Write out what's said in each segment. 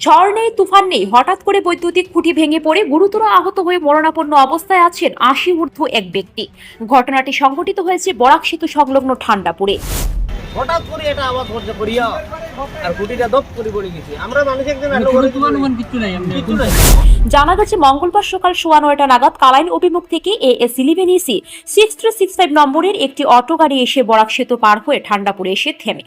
ঝড় নেই তুফান নেই। হঠাৎ করে বৈদ্যুতিক খুঁটি ভেঙে পড়ে গুরুতর আহত হয়ে মরণাপন্ন অবস্থায় আছেন আশি ঊর্ধ্ব এক ব্যক্তি। ঘটনাটি সংঘটিত হয়েছে বরাক সেতু সংলগ্ন ঠান্ডাপুরে। হঠাৎ করে এটা আওয়াজ করছে করিয়া। আর গুটিটা দপ করে পড়ে গেছে। আমরা মানুষ একজন এলো করে কিচ্ছু নাই এমনি কিছু নাই। জানা গেছে মঙ্গলবার সকাল সোয়া নয়টা নাগাদ কালাইন অভিমুখ থেকে A S eleven EC six three six five নম্বরের একটি অটো গাড়ি এসে বরাক সেতু পার হয়ে ঠান্ডাপুরে এসে থেমে।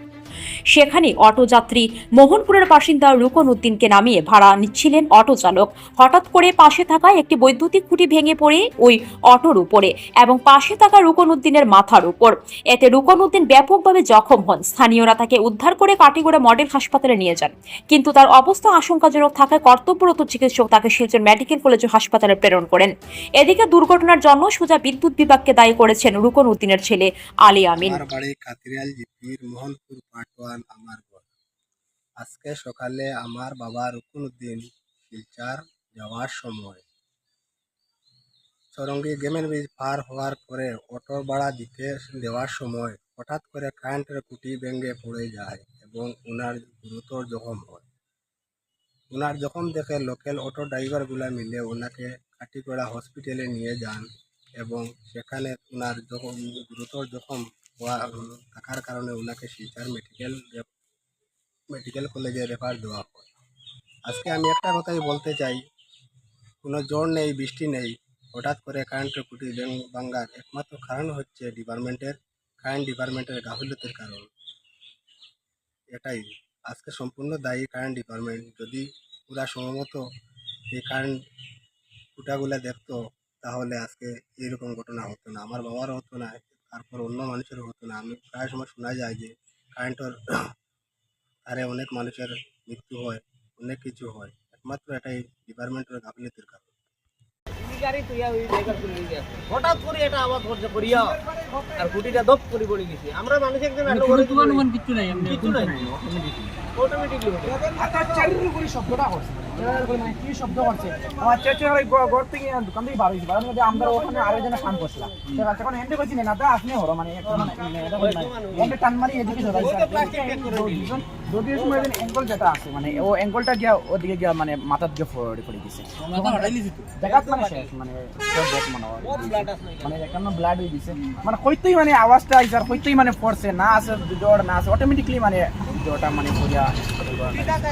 সেখানে অটো যাত্রী মোহনপুরের বাসিন্দা রুকন উদ্দিনকে নামিয়ে ভাড়া নিচ্ছিলেন অটো চালক হঠাৎ করে পাশে থাকা একটি বৈদ্যুতিক খুঁটি ভেঙে পড়ে ওই অটোর উপরে এবং পাশে থাকা রুকন উদ্দিনের মাথার উপর। এতে রুকন উদ্দিন ব্যাপকভাবে জখম হন। স্থানীয়রা তাকে উদ্ধার করে কাটিগড়া মডেল হাসপাতালে নিয়ে যান। কিন্তু তার অবস্থা আশঙ্কাজনক থাকায় কর্তব্যরত চিকিৎসক তাকে শিলচর মেডিকেল কলেজ ও হাসপাতালে প্রেরণ করেন। এদিকে দুর্ঘটনার জন্য সোজা বিদ্যুৎ বিভাগকে দায়ী করেছেন রুকন উদ্দিনের ছেলে আলী আমিন। পাটওয়ান আমার ঘর। আজকে সকালে আমার বাবা রুকুনুদ্দিন শিলচার যাওয়ার সময় সরঙ্গি গেমের ব্রিজ পার হওয়ার পরে অটো ভাড়া দিতে দেওয়ার সময় হঠাৎ করে কারেন্টের খুঁটি ভেঙে পড়ে যায় এবং ওনার গুরুতর জখম হয়। ওনার জখম দেখে লোকাল অটো ড্রাইভারগুলা মিলে ওনাকে কাটিগড়া হসপিটালে নিয়ে যান এবং সেখানে ওনার জখম, গুরুতর জখম থাকার কারণে ওনাকে শিলচর মেডিকেল মেডিকেল কলেজে রেফার দেওয়া হয়। আজকে আমি একটা কথাই বলতে চাই, কোনো জ্বর নেই, বৃষ্টি নেই, হঠাৎ করে কারেন্টের খুঁটি ভেঙ- ভাঙ্গার একমাত্র কারণ হচ্ছে ডিপার্টমেন্টের কারেন্ট ডিপার্টমেন্টের গাফিলতির কারণ। এটাই, আজকে সম্পূর্ণ দায়ী কারেন্ট ডিপার্টমেন্ট যদি পুরা সময়মত এই কারেন্ট খুঁটাগুলো দেখতো, তাহলে আজকে এরকম ঘটনা হতো না। আমার বাবারও হতো না তারপর অন্য মানুষের হতো না। আমি প্রায় সময় শোনা যায় যে কারেন্টের আরে অনেক মানুষের মৃত্যু হয় অনেক কিছু হয়। একমাত্র এটাই ডিপার্টমেন্টের গাফিলতির কারণ। হঠাৎ করে এটা করিয়া আর গুটিটা দপ করে পড়ে গেছে। আমরা মানুষ নাই নাই। অটোমেটিকলি শব্দটা মানে মানে একটা মানে ব্লাড মানে মানে আওয়াজটা আইসার মানে পড়ছে না আছে জ্বর না আছে অটোমেটিকলি মানে জ্বরটা মানে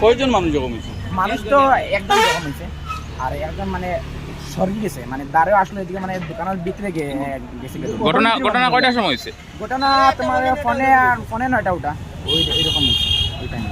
কয়জন মানুষ মানুষ তো একদম জখম হয়েছে। আর একদম মানে সরি গেছে মানে দাঁড়েও আসলে এদিকে মানে দোকানের ভিতরে গেছে ঘটনা ঘটনা কয়টার সময় হয়েছে? ঘটনা তোমার ফোনে আর ফোনে নয়টা ওটা। ওই এরকম হয়েছে ওই টাইমে